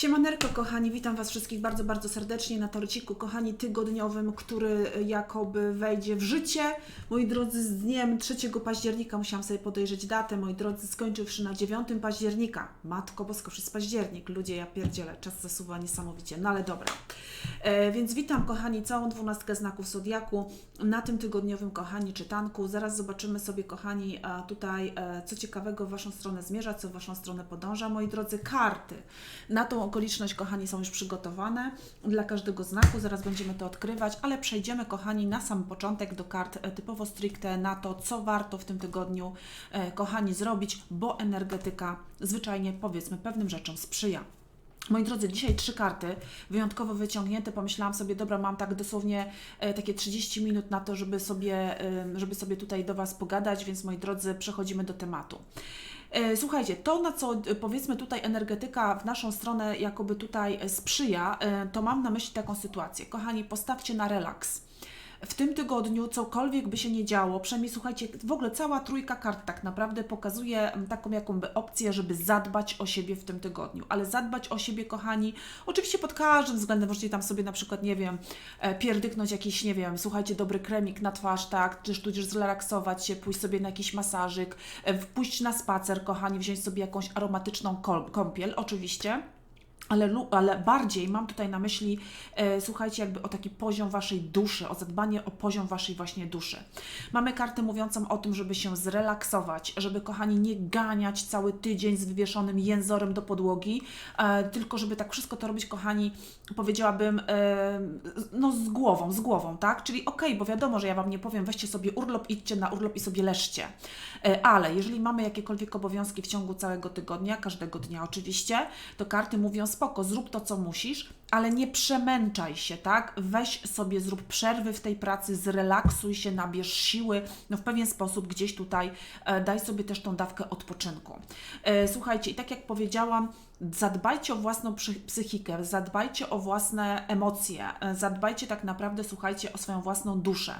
Siemaneczko kochani, witam Was wszystkich bardzo, bardzo serdecznie na torciku, kochani, tygodniowym, który jakoby wejdzie w życie. Moi drodzy, z dniem 3 października musiałam sobie podejrzeć datę, moi drodzy, skończywszy na 9 października. Matko Bosko, przez październik, ludzie, ja pierdzielę, czas zasuwa niesamowicie, no ale dobra. E, więc witam kochani, całą dwunastkę znaków Zodiaku na tym tygodniowym, kochani, czytanku. Zaraz zobaczymy sobie, kochani, a tutaj e, co ciekawego w Waszą stronę zmierza, co w Waszą stronę podąża. Moi drodzy, karty na tą okoliczność, kochani, są już przygotowane dla każdego znaku. Zaraz będziemy to odkrywać, ale przejdziemy, kochani, na sam początek do kart e, typowo stricte na to, co warto w tym tygodniu, e, kochani, zrobić, bo energetyka zwyczajnie, powiedzmy, pewnym rzeczom sprzyja. Moi drodzy, dzisiaj trzy karty, wyjątkowo wyciągnięte. Pomyślałam sobie, dobra, mam tak dosłownie e, takie 30 minut na to, żeby sobie, żeby sobie tutaj do Was pogadać, więc moi drodzy, przechodzimy do tematu. E, Słuchajcie, to na co e, powiedzmy tutaj energetyka w naszą stronę jakoby tutaj e, sprzyja, to mam na myśli taką sytuację. Kochani, postawcie na relaks. W tym tygodniu cokolwiek by się nie działo, przynajmniej słuchajcie, w ogóle cała trójka kart tak naprawdę pokazuje mm, taką jakąby opcję, żeby zadbać o siebie w tym tygodniu. Ale zadbać o siebie, kochani, oczywiście pod każdym względem, możecie tam sobie na przykład, nie wiem, e, pierdyknąć jakiś, nie wiem, słuchajcie, dobry kremik na twarz, tak, czy tudzież zrelaksować się, pójść sobie na jakiś masażyk, e, pójść na spacer, kochani, wziąć sobie jakąś aromatyczną kąpiel, oczywiście. Ale, ale bardziej mam tutaj na myśli, e, słuchajcie, jakby o taki poziom waszej duszy, o zadbanie o poziom waszej właśnie duszy. Mamy kartę mówiącą o tym, żeby się zrelaksować, żeby, kochani, nie ganiać cały tydzień z wywieszonym jęzorem do podłogi, e, tylko żeby tak wszystko to robić, kochani, powiedziałabym, e, no z głową, z głową, tak? Czyli okej, bo wiadomo, że ja Wam nie powiem, weźcie sobie urlop, idźcie na urlop i sobie leżcie. E, ale jeżeli mamy jakiekolwiek obowiązki w ciągu całego tygodnia, każdego dnia oczywiście, to karty mówią spoko, zrób to, co musisz, ale nie przemęczaj się, tak? Weź sobie, zrób przerwy w tej pracy, zrelaksuj się, nabierz siły, no w pewien sposób gdzieś tutaj e, daj sobie też tą dawkę odpoczynku. E, słuchajcie, i tak jak powiedziałam, zadbajcie o własną psychikę, zadbajcie o własne emocje, e, zadbajcie tak naprawdę, słuchajcie, o swoją własną duszę.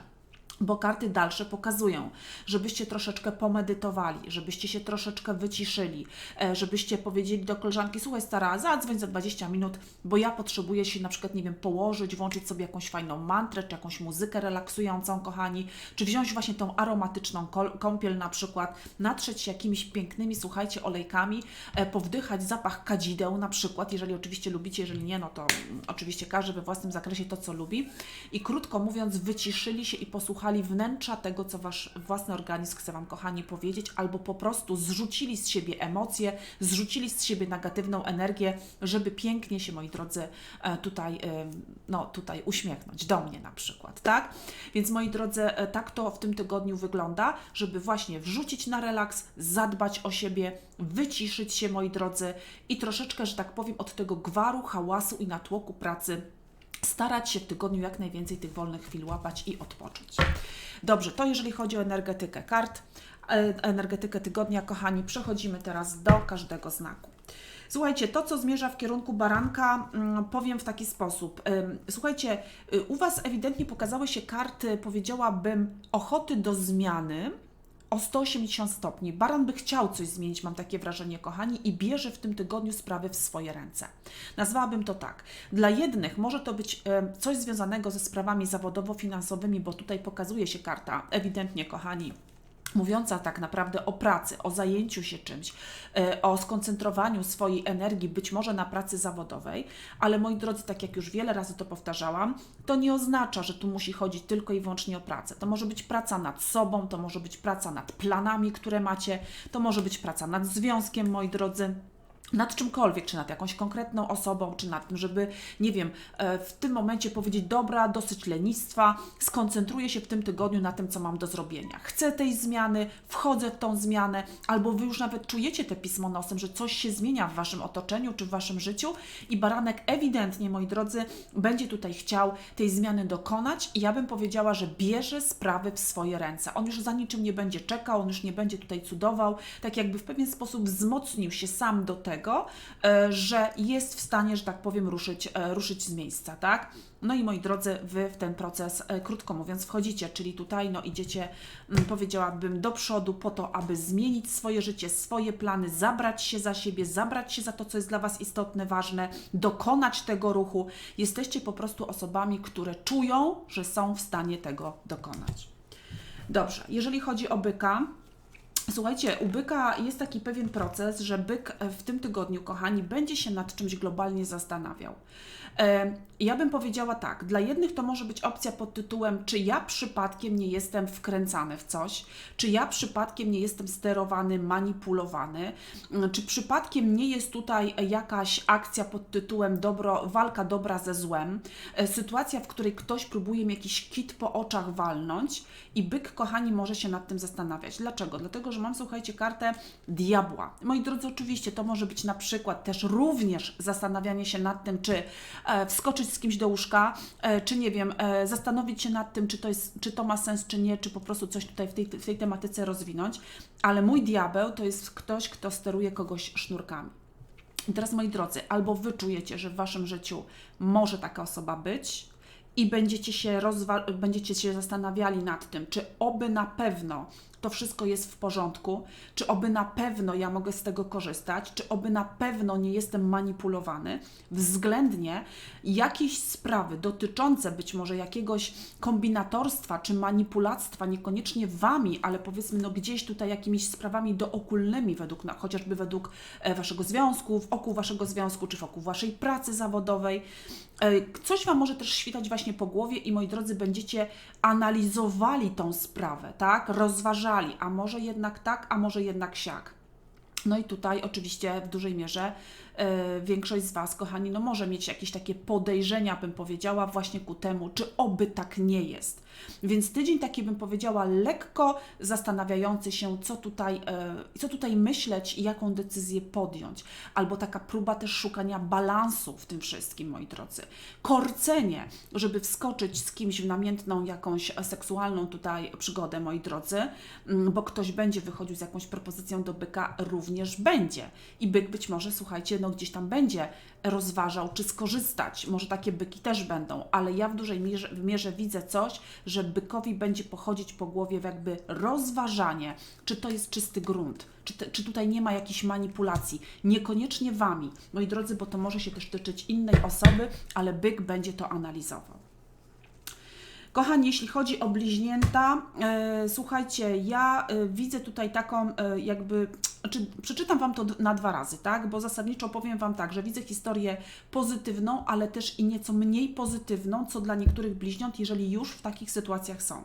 Bo karty dalsze pokazują, żebyście troszeczkę pomedytowali, żebyście się troszeczkę wyciszyli, e, żebyście powiedzieli do koleżanki, słuchaj stara, zadzwoń za 20 minut, bo ja potrzebuję się na przykład, nie wiem, położyć, włączyć sobie jakąś fajną mantrę, czy jakąś muzykę relaksującą, kochani, czy wziąć właśnie tą aromatyczną kąpiel na przykład, natrzeć się jakimiś pięknymi, słuchajcie, olejkami, e, powdychać zapach kadzideł na przykład, jeżeli oczywiście lubicie, jeżeli nie, no to mm, oczywiście każdy we własnym zakresie to, co lubi. I krótko mówiąc, wyciszyli się i posłuchali wnętrza tego, co Wasz własny organizm chce Wam, kochani, powiedzieć, albo po prostu zrzucili z siebie emocje, zrzucili z siebie negatywną energię, żeby pięknie się, moi drodzy, e, tutaj, e, no, tutaj uśmiechnąć, do mnie na przykład, tak? Więc, moi drodzy, e, tak to w tym tygodniu wygląda, żeby właśnie wrzucić na relaks, zadbać o siebie, wyciszyć się, moi drodzy, i troszeczkę, że tak powiem, od tego gwaru, hałasu i natłoku pracy starać się w tygodniu jak najwięcej tych wolnych chwil łapać i odpocząć. Dobrze, to jeżeli chodzi o energetykę kart, e, energetykę tygodnia, kochani, przechodzimy teraz do każdego znaku. Słuchajcie, to co zmierza w kierunku baranka, mm, powiem w taki sposób. Słuchajcie, y, u Was ewidentnie pokazały się karty, powiedziałabym, ochoty do zmiany, o 180 stopni. Baran by chciał coś zmienić, mam takie wrażenie, kochani, i bierze w tym tygodniu sprawy w swoje ręce. Nazwałabym to tak. Dla jednych może to być e, coś związanego ze sprawami zawodowo-finansowymi, bo tutaj pokazuje się karta, ewidentnie, kochani, mówiąca tak naprawdę o pracy, o zajęciu się czymś, e, o skoncentrowaniu swojej energii być może na pracy zawodowej, ale moi drodzy, tak jak już wiele razy to powtarzałam, to nie oznacza, że tu musi chodzić tylko i wyłącznie o pracę. To może być praca nad sobą, to może być praca nad planami, które macie, to może być praca nad związkiem, moi drodzy nad czymkolwiek, czy nad jakąś konkretną osobą, czy nad tym, żeby, nie wiem, e, w tym momencie powiedzieć, dobra, dosyć lenistwa, skoncentruję się w tym tygodniu na tym, co mam do zrobienia. Chcę tej zmiany, wchodzę w tą zmianę, albo Wy już nawet czujecie te pismo nosem, że coś się zmienia w Waszym otoczeniu, czy w Waszym życiu i baranek ewidentnie, moi drodzy, będzie tutaj chciał tej zmiany dokonać i ja bym powiedziała, że bierze sprawy w swoje ręce. On już za niczym nie będzie czekał, on już nie będzie tutaj cudował, tak jakby w pewien sposób wzmocnił się sam do tego, tego, e, że jest w stanie, że tak powiem, ruszyć, e, ruszyć z miejsca, tak? No i moi drodzy, wy w ten proces, e, krótko mówiąc, wchodzicie, czyli tutaj no idziecie, mm, powiedziałabym, do przodu po to, aby zmienić swoje życie, swoje plany, zabrać się za siebie, zabrać się za to, co jest dla Was istotne, ważne, dokonać tego ruchu. Jesteście po prostu osobami, które czują, że są w stanie tego dokonać. Dobrze, jeżeli chodzi o byka, Słuchajcie, u byka jest taki pewien proces, że byk w tym tygodniu, kochani, będzie się nad czymś globalnie zastanawiał. Ja bym powiedziała tak, dla jednych to może być opcja pod tytułem, czy ja przypadkiem nie jestem wkręcany w coś, czy ja przypadkiem nie jestem sterowany, manipulowany, mm, czy przypadkiem nie jest tutaj jakaś akcja pod tytułem dobro, walka dobra ze złem, e, sytuacja, w której ktoś próbuje mi jakiś kit po oczach walnąć i byk, kochani, może się nad tym zastanawiać. Dlaczego? Dlatego, że mam, słuchajcie, kartę diabła. Moi drodzy, oczywiście to może być na przykład też również zastanawianie się nad tym, czy wskoczyć z kimś do łóżka, e, czy nie wiem, e, zastanowić się nad tym, czy to, jest, czy to ma sens, czy nie, czy po prostu coś tutaj w tej, w tej tematyce rozwinąć. Ale mój diabeł to jest ktoś, kto steruje kogoś sznurkami. I teraz, moi drodzy, albo wy czujecie, że w waszym życiu może taka osoba być i będziecie się, będziecie się zastanawiali nad tym, czy oby na pewno to wszystko jest w porządku, czy oby na pewno ja mogę z tego korzystać, czy oby na pewno nie jestem manipulowany, względnie jakieś sprawy dotyczące być może jakiegoś kombinatorstwa czy manipulactwa, niekoniecznie wami, ale powiedzmy no gdzieś tutaj jakimiś sprawami dookulnymi, według, na- chociażby według e, waszego związku, wokół waszego związku, czy wokół waszej pracy zawodowej. E, Coś Wam może też świtać właśnie po głowie i moi drodzy, będziecie analizowali tą sprawę, tak? Rozważali, a może jednak tak, a może jednak siak. No i tutaj oczywiście w dużej mierze większość z Was, kochani, no może mieć jakieś takie podejrzenia, bym powiedziała, właśnie ku temu, czy oby tak nie jest. Więc tydzień taki bym powiedziała lekko zastanawiający się, co tutaj, e, co tutaj myśleć i jaką decyzję podjąć. Albo taka próba też szukania balansu w tym wszystkim, moi drodzy. Korcenie, żeby wskoczyć z kimś w namiętną jakąś seksualną tutaj przygodę, moi drodzy, mm, bo ktoś będzie wychodził z jakąś propozycją do byka, również będzie. I byk być może, słuchajcie, no gdzieś tam będzie rozważał, czy skorzystać. Może takie byki też będą, ale ja w dużej mierze, w mierze widzę coś, że bykowi będzie pochodzić po głowie jakby rozważanie, czy to jest czysty grunt, czy, te, czy tutaj nie ma jakichś manipulacji. Niekoniecznie Wami, moi drodzy, bo to może się też tyczyć innej osoby, ale byk będzie to analizował. Kochani, jeśli chodzi o bliźnięta, e, słuchajcie, ja e, widzę tutaj taką e, jakby, znaczy przeczytam Wam to na dwa razy, tak? Bo zasadniczo powiem Wam tak, że widzę historię pozytywną, ale też i nieco mniej pozytywną, co dla niektórych bliźniąt, jeżeli już w takich sytuacjach są.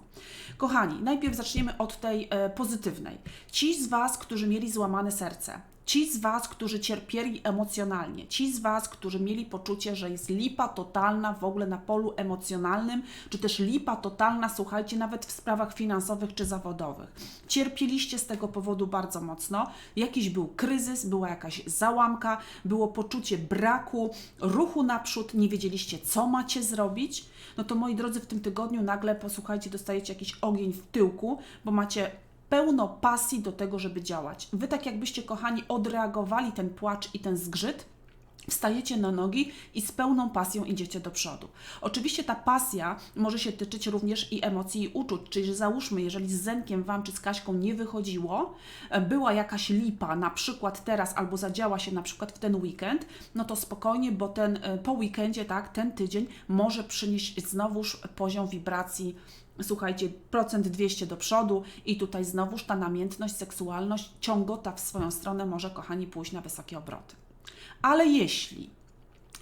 Kochani, najpierw zaczniemy od tej e, pozytywnej. Ci z Was, którzy mieli złamane serce, Ci z Was, którzy cierpieli emocjonalnie, ci z Was, którzy mieli poczucie, że jest lipa totalna w ogóle na polu emocjonalnym, czy też lipa totalna, słuchajcie, nawet w sprawach finansowych czy zawodowych. Cierpieliście z tego powodu bardzo mocno. Jakiś był kryzys, była jakaś załamka, było poczucie braku, ruchu naprzód, nie wiedzieliście, co macie zrobić. No to moi drodzy, w tym tygodniu nagle, posłuchajcie, dostajecie jakiś ogień w tyłku, bo macie pełno pasji do tego, żeby działać. Wy tak jakbyście, kochani, odreagowali ten płacz i ten zgrzyt, wstajecie na nogi i z pełną pasją idziecie do przodu. Oczywiście ta pasja może się tyczyć również i emocji i uczuć, czyli załóżmy, jeżeli z Zenkiem Wam czy z Kaśką nie wychodziło, e, była jakaś lipa, na przykład teraz, albo zadziała się na przykład w ten weekend, no to spokojnie, bo ten e, po weekendzie, tak, ten tydzień może przynieść znowuż poziom wibracji słuchajcie, procent 200 do przodu i tutaj znowuż ta namiętność, seksualność, ciągota w swoją stronę może, kochani, pójść na wysokie obroty. Ale jeśli,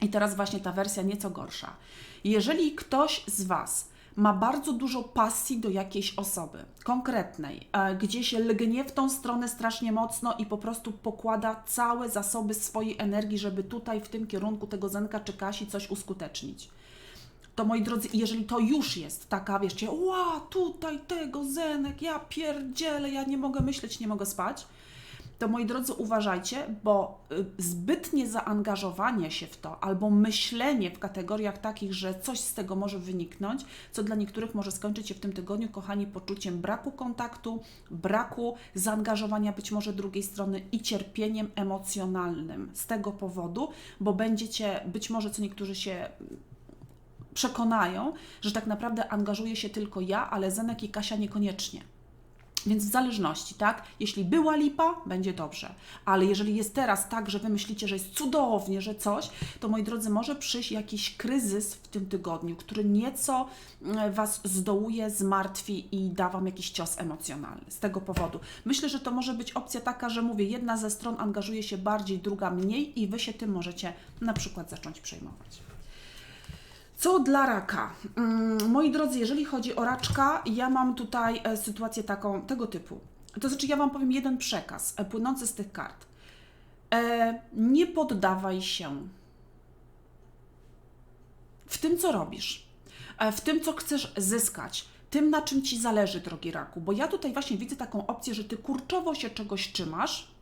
i teraz właśnie ta wersja nieco gorsza, jeżeli ktoś z Was ma bardzo dużo pasji do jakiejś osoby konkretnej, e, gdzie się lgnie w tą stronę strasznie mocno i po prostu pokłada całe zasoby swojej energii, żeby tutaj w tym kierunku tego Zenka czy Kasi coś uskutecznić to moi drodzy, jeżeli to już jest taka, wiecie, ła, tutaj tego Zenek, ja pierdzielę, ja nie mogę myśleć, nie mogę spać, to moi drodzy, uważajcie, bo y, zbytnie zaangażowanie się w to albo myślenie w kategoriach takich, że coś z tego może wyniknąć, co dla niektórych może skończyć się w tym tygodniu, kochani, poczuciem braku kontaktu, braku zaangażowania być może drugiej strony i cierpieniem emocjonalnym z tego powodu, bo będziecie być może co niektórzy się przekonają, że tak naprawdę angażuje się tylko ja, ale Zenek i Kasia niekoniecznie. Więc w zależności, tak? Jeśli była lipa, będzie dobrze. Ale jeżeli jest teraz tak, że wy myślicie, że jest cudownie, że coś, to moi drodzy, może przyjść jakiś kryzys w tym tygodniu, który nieco mm, was zdołuje, zmartwi i da wam jakiś cios emocjonalny z tego powodu. Myślę, że to może być opcja taka, że mówię, jedna ze stron angażuje się bardziej, druga mniej i wy się tym możecie na przykład zacząć przejmować. Co dla raka? Mm, Moi drodzy, jeżeli chodzi o raczka, ja mam tutaj e, sytuację taką, tego typu. To znaczy, ja Wam powiem jeden przekaz e, płynący z tych kart. E, nie poddawaj się w tym, co robisz, w tym, co chcesz zyskać, tym, na czym Ci zależy, drogi raku. Bo ja tutaj właśnie widzę taką opcję, że Ty kurczowo się czegoś trzymasz,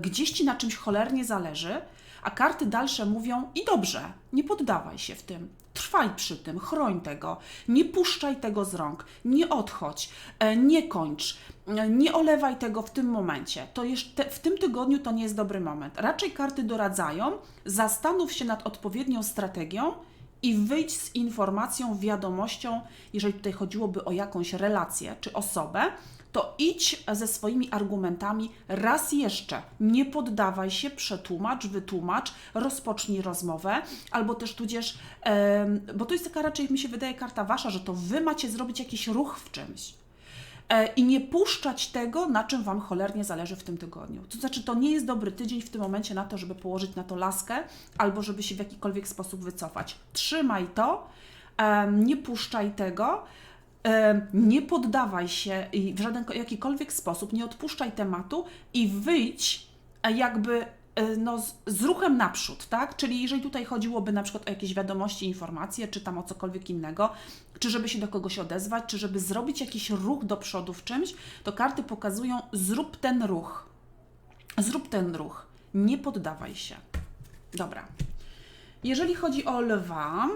gdzieś Ci na czymś cholernie zależy, a karty dalsze mówią i dobrze, nie poddawaj się w tym. Trwaj przy tym, chroń tego, nie puszczaj tego z rąk, nie odchodź, e, nie kończ, e, nie olewaj tego w tym momencie. To jeszcze w tym tygodniu to nie jest dobry moment. Raczej karty doradzają, zastanów się nad odpowiednią strategią i wyjdź z informacją, wiadomością, jeżeli tutaj chodziłoby o jakąś relację czy osobę, to idź ze swoimi argumentami raz jeszcze. Nie poddawaj się, przetłumacz, wytłumacz, rozpocznij rozmowę, albo też tudzież, bo to jest taka raczej, mi się wydaje, karta wasza, że to wy macie zrobić jakiś ruch w czymś. E, I nie puszczać tego, na czym Wam cholernie zależy w tym tygodniu. To znaczy, to nie jest dobry tydzień w tym momencie na to, żeby położyć na to laskę albo żeby się w jakikolwiek sposób wycofać. Trzymaj to, nie puszczaj tego, nie poddawaj się w żaden jakikolwiek sposób, nie odpuszczaj tematu i wyjdź e, jakby e, no, z, z ruchem naprzód, tak? Czyli jeżeli tutaj chodziłoby na przykład o jakieś wiadomości, informacje, czy tam o cokolwiek innego, czy żeby się do kogoś odezwać, czy żeby zrobić jakiś ruch do przodu w czymś, to karty pokazują zrób ten ruch. Zrób ten ruch. Nie poddawaj się. Dobra. Jeżeli chodzi o lwa,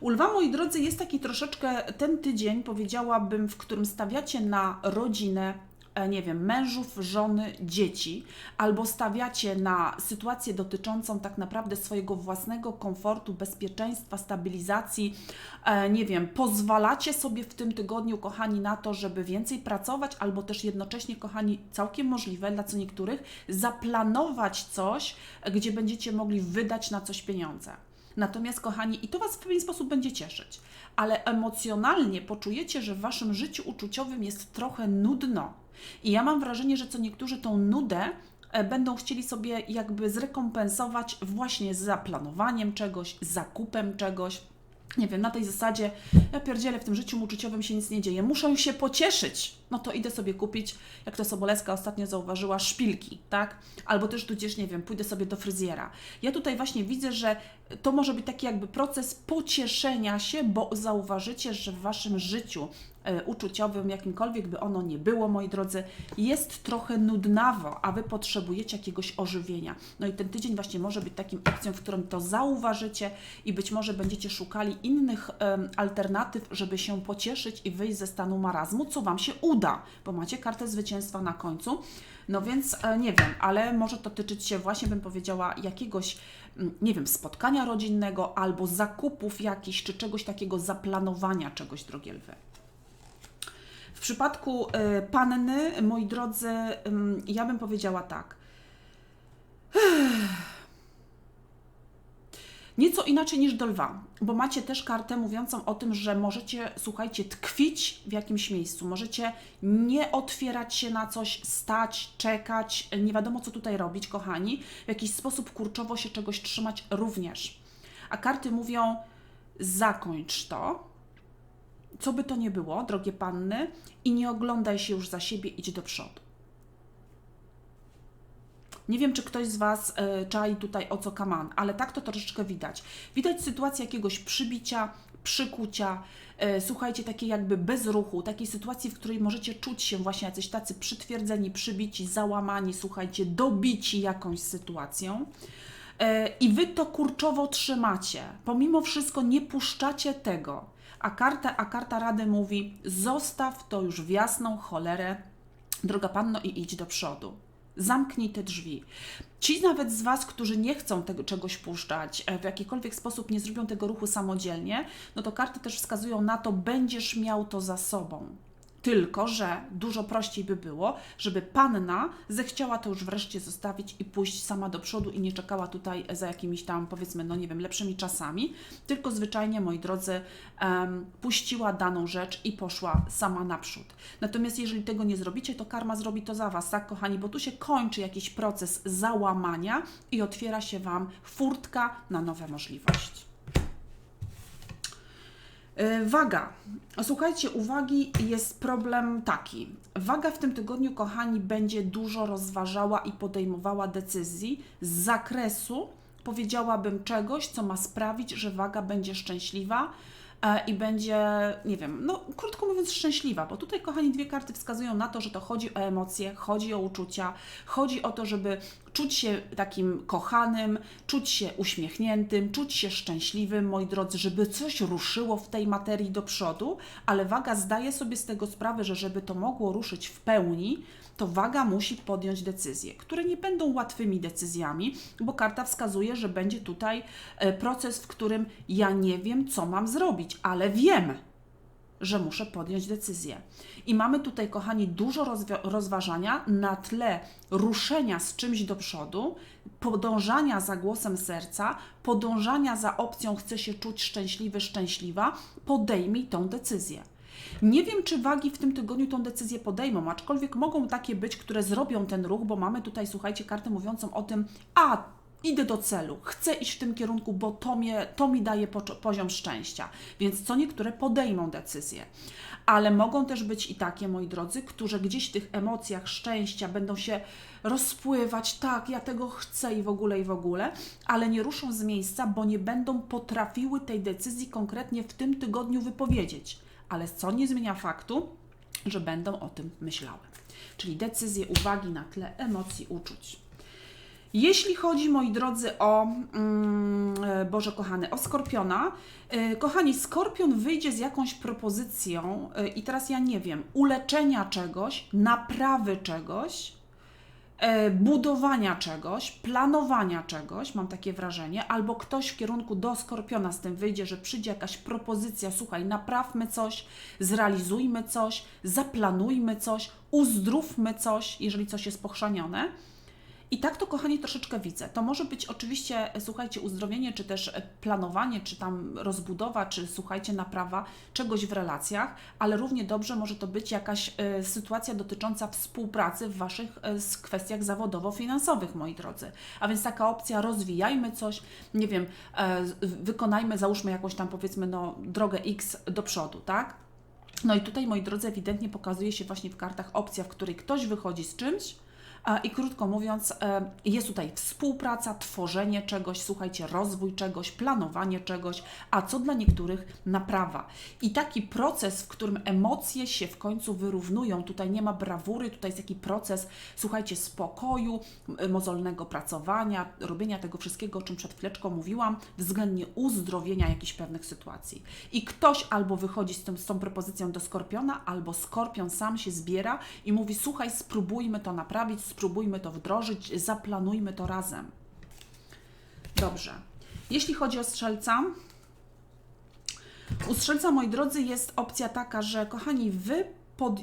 u lwa, moi drodzy, jest taki troszeczkę ten tydzień, powiedziałabym, w którym stawiacie na rodzinę, e, nie wiem, mężów, żony, dzieci, albo stawiacie na sytuację dotyczącą tak naprawdę swojego własnego komfortu, bezpieczeństwa, stabilizacji, e, nie wiem, pozwalacie sobie w tym tygodniu, kochani, na to, żeby więcej pracować, albo też jednocześnie, kochani, całkiem możliwe dla co niektórych, zaplanować coś, e, gdzie będziecie mogli wydać na coś pieniądze. Natomiast, kochani, i to Was w pewien sposób będzie cieszyć, ale emocjonalnie poczujecie, że w Waszym życiu uczuciowym jest trochę nudno. I ja mam wrażenie, że co niektórzy tą nudę e, będą chcieli sobie jakby zrekompensować właśnie z zaplanowaniem czegoś, zakupem czegoś. Nie wiem, na tej zasadzie, ja pierdzielę, w tym życiu uczuciowym się nic nie dzieje, muszę się pocieszyć, no to idę sobie kupić, jak to Soboleska ostatnio zauważyła, szpilki, tak? Albo też tudzież, nie wiem, pójdę sobie do fryzjera. Ja tutaj właśnie widzę, że to może być taki jakby proces pocieszenia się, bo zauważycie, że w Waszym życiu uczuciowym, jakimkolwiek by ono nie było, moi drodzy, jest trochę nudnawo, a Wy potrzebujecie jakiegoś ożywienia. No i ten tydzień właśnie może być takim opcją, w którym to zauważycie i być może będziecie szukali innych em, alternatyw, żeby się pocieszyć i wyjść ze stanu marazmu, co Wam się uda, bo macie kartę zwycięstwa na końcu. No więc e, nie wiem, ale może to tyczyć się właśnie, bym powiedziała, jakiegoś, mm, nie wiem, spotkania rodzinnego albo zakupów jakichś, czy czegoś takiego, zaplanowania czegoś, drogie lwy. Przypadku y, panny, moi drodzy, ja bym powiedziała tak. Nieco inaczej niż do lwa, bo macie też kartę mówiącą o tym, że możecie, słuchajcie, tkwić w jakimś miejscu, możecie nie otwierać się na coś, stać, czekać, nie wiadomo co tutaj robić, kochani, w jakiś sposób kurczowo się czegoś trzymać również. A karty mówią, zakończ to, co by to nie było, drogie panny, i nie oglądaj się już za siebie, idź do przodu. Nie wiem, czy ktoś z Was y, czai tutaj o co kaman, ale tak to troszeczkę widać. Widać sytuację jakiegoś przybicia, przykucia, e, słuchajcie, takiej jakby bez ruchu, takiej sytuacji, w której możecie czuć się właśnie jacyś tacy przytwierdzeni, przybici, załamani, słuchajcie, dobici jakąś sytuacją. E, I wy to kurczowo trzymacie. Pomimo wszystko nie puszczacie tego. A karta, a karta Rady mówi: zostaw to już w jasną cholerę, droga panno, i idź do przodu. Zamknij te drzwi. Ci nawet z Was, którzy nie chcą tego czegoś puszczać, e, w jakikolwiek sposób nie zrobią tego ruchu samodzielnie, no to karty też wskazują na to, będziesz miał to za sobą. Tylko, że dużo prościej by było, żeby panna zechciała to już wreszcie zostawić i pójść sama do przodu i nie czekała tutaj za jakimiś tam, powiedzmy, no nie wiem, lepszymi czasami, tylko zwyczajnie, moi drodzy, um, puściła daną rzecz i poszła sama naprzód. Natomiast jeżeli tego nie zrobicie, to karma zrobi to za Was, tak, kochani, bo tu się kończy jakiś proces załamania i otwiera się Wam furtka na nowe możliwości. E, Waga. Słuchajcie, uwagi, jest problem taki. Waga w tym tygodniu, kochani, będzie dużo rozważała i podejmowała decyzji z zakresu, powiedziałabym, czegoś, co ma sprawić, że waga będzie szczęśliwa e, i będzie, nie wiem, no krótko mówiąc, szczęśliwa, bo tutaj, kochani, dwie karty wskazują na to, że to chodzi o emocje, chodzi o uczucia, chodzi o to, żeby czuć się takim kochanym, czuć się uśmiechniętym, czuć się szczęśliwym, moi drodzy, żeby coś ruszyło w tej materii do przodu, ale waga zdaje sobie z tego sprawę, że żeby to mogło ruszyć w pełni, to waga musi podjąć decyzje, które nie będą łatwymi decyzjami, bo karta wskazuje, że będzie tutaj e, proces, w którym ja nie wiem, co mam zrobić, ale wiem, że muszę podjąć decyzję. I mamy tutaj, kochani, dużo rozważania na tle ruszenia z czymś do przodu, podążania za głosem serca, podążania za opcją chcę się czuć szczęśliwy, szczęśliwa, podejmij tą decyzję. Nie wiem, czy wagi w tym tygodniu tą decyzję podejmą, aczkolwiek mogą takie być, które zrobią ten ruch, bo mamy tutaj, słuchajcie, kartę mówiącą o tym, a idę do celu, chcę iść w tym kierunku, bo to, mnie, to mi daje poziom szczęścia. Więc co niektóre podejmą decyzję. Ale mogą też być i takie, moi drodzy, którzy gdzieś w tych emocjach szczęścia będą się rozpływać, tak, ja tego chcę i w ogóle, i w ogóle, ale nie ruszą z miejsca, bo nie będą potrafiły tej decyzji konkretnie w tym tygodniu wypowiedzieć. Ale co nie zmienia faktu, że będą o tym myślały. Czyli decyzje, uwagi na tle emocji, uczuć. Jeśli chodzi, moi drodzy, o mm, e, Boże kochany, o Skorpiona, yy, kochani, Skorpion wyjdzie z jakąś propozycją yy, i teraz ja nie wiem, uleczenia czegoś, naprawy czegoś, yy, budowania czegoś, planowania czegoś, mam takie wrażenie, albo ktoś w kierunku do Skorpiona z tym wyjdzie, że przyjdzie jakaś propozycja, słuchaj, naprawmy coś, zrealizujmy coś, zaplanujmy coś, uzdrówmy coś, jeżeli coś jest pochrzanione. I tak to, kochani, troszeczkę widzę. To może być oczywiście, słuchajcie, uzdrowienie, czy też planowanie, czy tam rozbudowa, czy słuchajcie, naprawa czegoś w relacjach, ale równie dobrze może to być jakaś y, sytuacja dotycząca współpracy w Waszych y, kwestiach zawodowo-finansowych, moi drodzy. A więc taka opcja, rozwijajmy coś, nie wiem, y, wykonajmy, załóżmy jakąś tam, powiedzmy, no, drogę X do przodu, tak? No i tutaj, moi drodzy, ewidentnie pokazuje się właśnie w kartach opcja, w której ktoś wychodzi z czymś, i krótko mówiąc, e, jest tutaj współpraca, tworzenie czegoś, słuchajcie, rozwój czegoś, planowanie czegoś, a co dla niektórych naprawa. I taki proces, w którym emocje się w końcu wyrównują, tutaj nie ma brawury, tutaj jest taki proces, słuchajcie, spokoju, mozolnego pracowania, robienia tego wszystkiego, o czym przed chwileczką mówiłam, względnie uzdrowienia jakichś pewnych sytuacji. I ktoś albo wychodzi z, tym, z tą propozycją do skorpiona, albo skorpion sam się zbiera i mówi: Słuchaj, spróbujmy to naprawić, spróbujmy to wdrożyć, zaplanujmy to razem. Dobrze. Jeśli chodzi o strzelca, u strzelca, moi drodzy, jest opcja taka, że kochani, wy pod...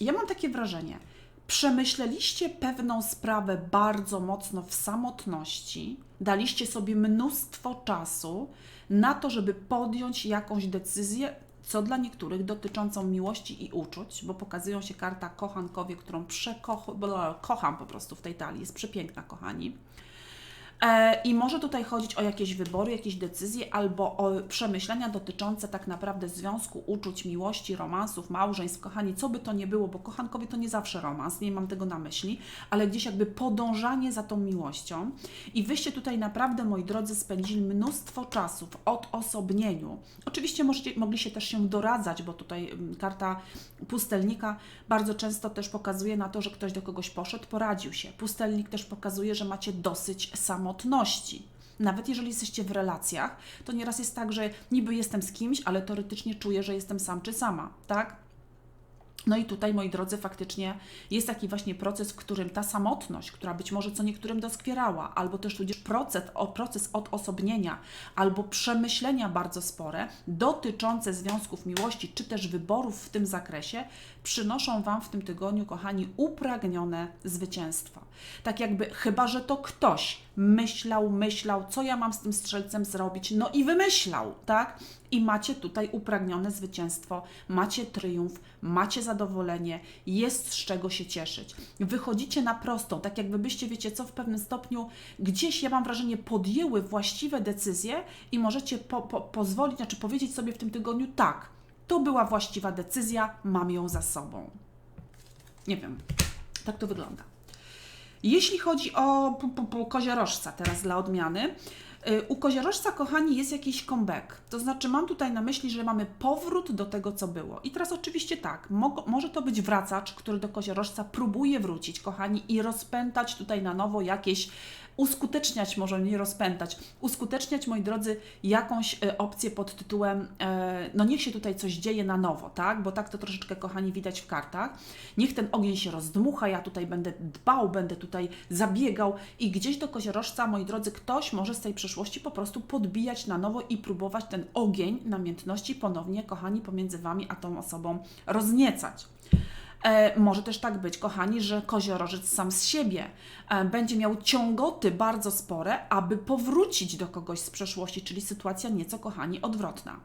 Ja mam takie wrażenie, przemyśleliście pewną sprawę bardzo mocno w samotności, daliście sobie mnóstwo czasu na to, żeby podjąć jakąś decyzję, co dla niektórych dotyczącą miłości i uczuć, bo pokazują się karta kochankowie, którą przekocham, kocham po prostu w tej talii, jest przepiękna, kochani. E, I może tutaj chodzić o jakieś wybory, jakieś decyzje albo o przemyślenia dotyczące tak naprawdę związku, uczuć, miłości, romansów, małżeństw, kochani, co by to nie było, bo kochankowie to nie zawsze romans, nie mam tego na myśli, ale gdzieś jakby podążanie za tą miłością. I wyście tutaj naprawdę, moi drodzy, spędzili mnóstwo czasu w odosobnieniu. Oczywiście możecie, mogli się też się doradzać, bo tutaj mm, karta pustelnika bardzo często też pokazuje na to, że ktoś do kogoś poszedł, poradził się. Pustelnik też pokazuje, że macie dosyć samotności. Nawet jeżeli jesteście w relacjach, to nieraz jest tak, że niby jestem z kimś, ale teoretycznie czuję, że jestem sam czy sama, tak? No i tutaj, moi drodzy, faktycznie jest taki właśnie proces, w którym ta samotność, która być może co niektórym doskwierała, albo też tudzież proces, proces odosobnienia, albo przemyślenia bardzo spore dotyczące związków miłości, czy też wyborów w tym zakresie, przynoszą Wam w tym tygodniu, kochani, upragnione zwycięstwa. Tak jakby, chyba że to ktoś myślał, myślał, co ja mam z tym strzelcem zrobić, no i wymyślał, tak? I macie tutaj upragnione zwycięstwo, macie triumf, macie zadowolenie, jest z czego się cieszyć. Wychodzicie na prostą, tak jakby byście, wiecie co, w pewnym stopniu gdzieś, ja mam wrażenie, podjęły właściwe decyzje i możecie po, po, pozwolić, znaczy powiedzieć sobie w tym tygodniu tak, to była właściwa decyzja, mam ją za sobą. Nie wiem, tak to wygląda. Jeśli chodzi o koziorożca, teraz dla odmiany, u koziorożca, kochani, jest jakiś comeback. To znaczy, mam tutaj na myśli, że mamy powrót do tego, co było. I teraz oczywiście tak, mo- może to być wracacz, który do koziorożca próbuje wrócić, kochani, i rozpętać tutaj na nowo jakieś uskuteczniać, może nie rozpętać, uskuteczniać, moi drodzy, jakąś e, opcję pod tytułem, e, no niech się tutaj coś dzieje na nowo, tak? Bo tak to troszeczkę, kochani, widać w kartach. Niech ten ogień się rozdmucha, ja tutaj będę dbał, będę tutaj zabiegał i gdzieś do koziorożca, moi drodzy, ktoś może z tej przeszłości po prostu podbijać na nowo i próbować ten ogień namiętności ponownie, kochani, pomiędzy Wami a tą osobą rozniecać. E, może też tak być, kochani, że koziorożec sam z siebie e, będzie miał ciągoty bardzo spore, aby powrócić do kogoś z przeszłości, czyli sytuacja nieco, kochani, odwrotna.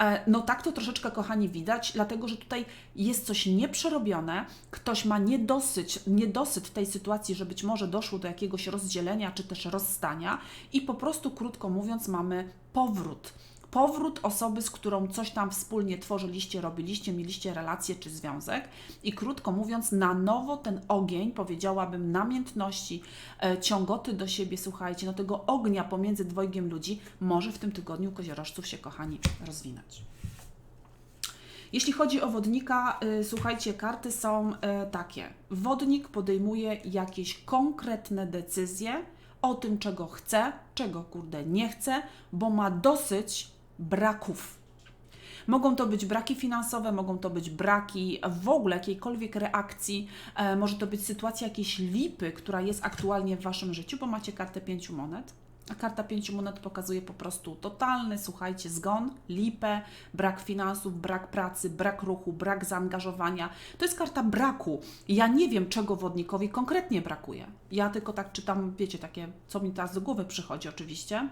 E, no tak to troszeczkę, kochani, widać, dlatego że tutaj jest coś nieprzerobione, ktoś ma niedosyć, niedosyt tej sytuacji, że być może doszło do jakiegoś rozdzielenia czy też rozstania. I po prostu, krótko mówiąc, mamy powrót powrót osoby, z którą coś tam wspólnie tworzyliście, robiliście, mieliście relację czy związek i krótko mówiąc, na nowo ten ogień, powiedziałabym, namiętności, e, ciągoty do siebie, słuchajcie, no tego ognia pomiędzy dwojgiem ludzi może w tym tygodniu koziorożców się, kochani, rozwinąć. Jeśli chodzi o wodnika, y, słuchajcie, karty są y, takie. Wodnik podejmuje jakieś konkretne decyzje o tym, czego chce, czego kurde nie chce, bo ma dosyć braków. Mogą to być braki finansowe, mogą to być braki w ogóle jakiejkolwiek reakcji, e, może to być sytuacja jakiejś lipy, która jest aktualnie w Waszym życiu, bo macie kartę pięciu monet. A karta pięciu monet pokazuje po prostu totalny, słuchajcie, zgon, lipę, brak finansów, brak pracy, brak ruchu, brak zaangażowania. To jest karta braku. Ja nie wiem, czego wodnikowi konkretnie brakuje. Ja tylko tak czytam, wiecie, takie, co mi teraz do głowy przychodzi oczywiście.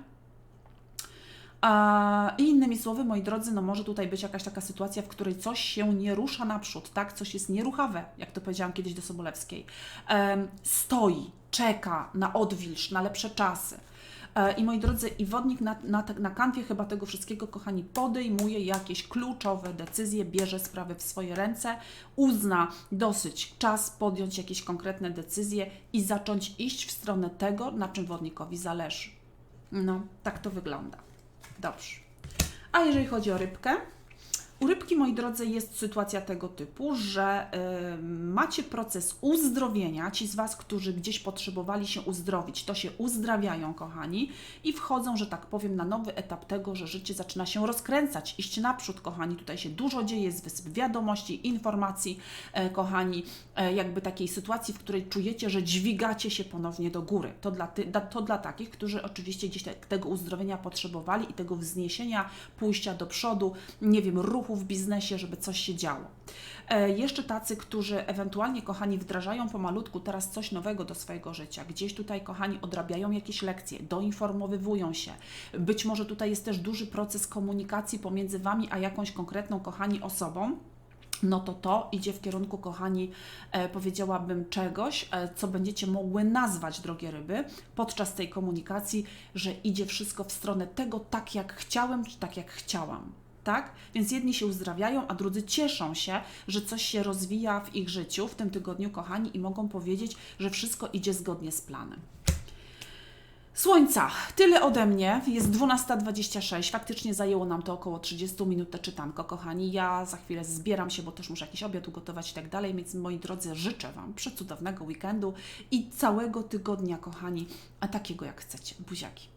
I innymi słowy, moi drodzy, no może tutaj być jakaś taka sytuacja, w której coś się nie rusza naprzód, tak? Coś jest nieruchawe, jak to powiedziałam kiedyś do Sobolewskiej. Stoi, czeka na odwilż, na lepsze czasy. E, I moi drodzy, i wodnik na, na, na kanwie chyba tego wszystkiego, kochani, podejmuje jakieś kluczowe decyzje, bierze sprawy w swoje ręce, uzna dosyć czas podjąć jakieś konkretne decyzje i zacząć iść w stronę tego, na czym wodnikowi zależy. No, tak to wygląda. Dobrze. A jeżeli chodzi o rybkę, u rybki, moi drodzy, jest sytuacja tego typu, że y, macie proces uzdrowienia. Ci z Was, którzy gdzieś potrzebowali się uzdrowić, to się uzdrawiają, kochani, i wchodzą, że tak powiem, na nowy etap tego, że życie zaczyna się rozkręcać, iść naprzód, kochani. Tutaj się dużo dzieje, jest wysyp wiadomości, informacji, e, kochani, e, jakby takiej sytuacji, w której czujecie, że dźwigacie się ponownie do góry. To dla, ty, da- to dla takich, którzy oczywiście gdzieś te, tego uzdrowienia potrzebowali i tego wzniesienia, pójścia do przodu, nie wiem, ruchu w biznesie, żeby coś się działo. E, jeszcze tacy, którzy ewentualnie, kochani, wdrażają pomalutku teraz coś nowego do swojego życia. Gdzieś tutaj, kochani, odrabiają jakieś lekcje, doinformowywują się. Być może tutaj jest też duży proces komunikacji pomiędzy Wami a jakąś konkretną, kochani, osobą no to to idzie w kierunku, kochani, e, powiedziałabym czegoś, e, co będziecie mogły nazwać, drogie ryby, podczas tej komunikacji, że idzie wszystko w stronę tego, tak jak chciałem, czy tak jak chciałam. Tak? Więc jedni się uzdrawiają, a drudzy cieszą się, że coś się rozwija w ich życiu w tym tygodniu, kochani, i mogą powiedzieć, że wszystko idzie zgodnie z planem. Słońca, tyle ode mnie. Jest 12.26. Faktycznie zajęło nam to około 30 minut te czytanko, kochani. Ja za chwilę zbieram się, bo też muszę jakiś obiad ugotować i tak dalej. Więc moi drodzy, życzę Wam przecudownego weekendu i całego tygodnia, kochani, a takiego jak chcecie. Buziaki.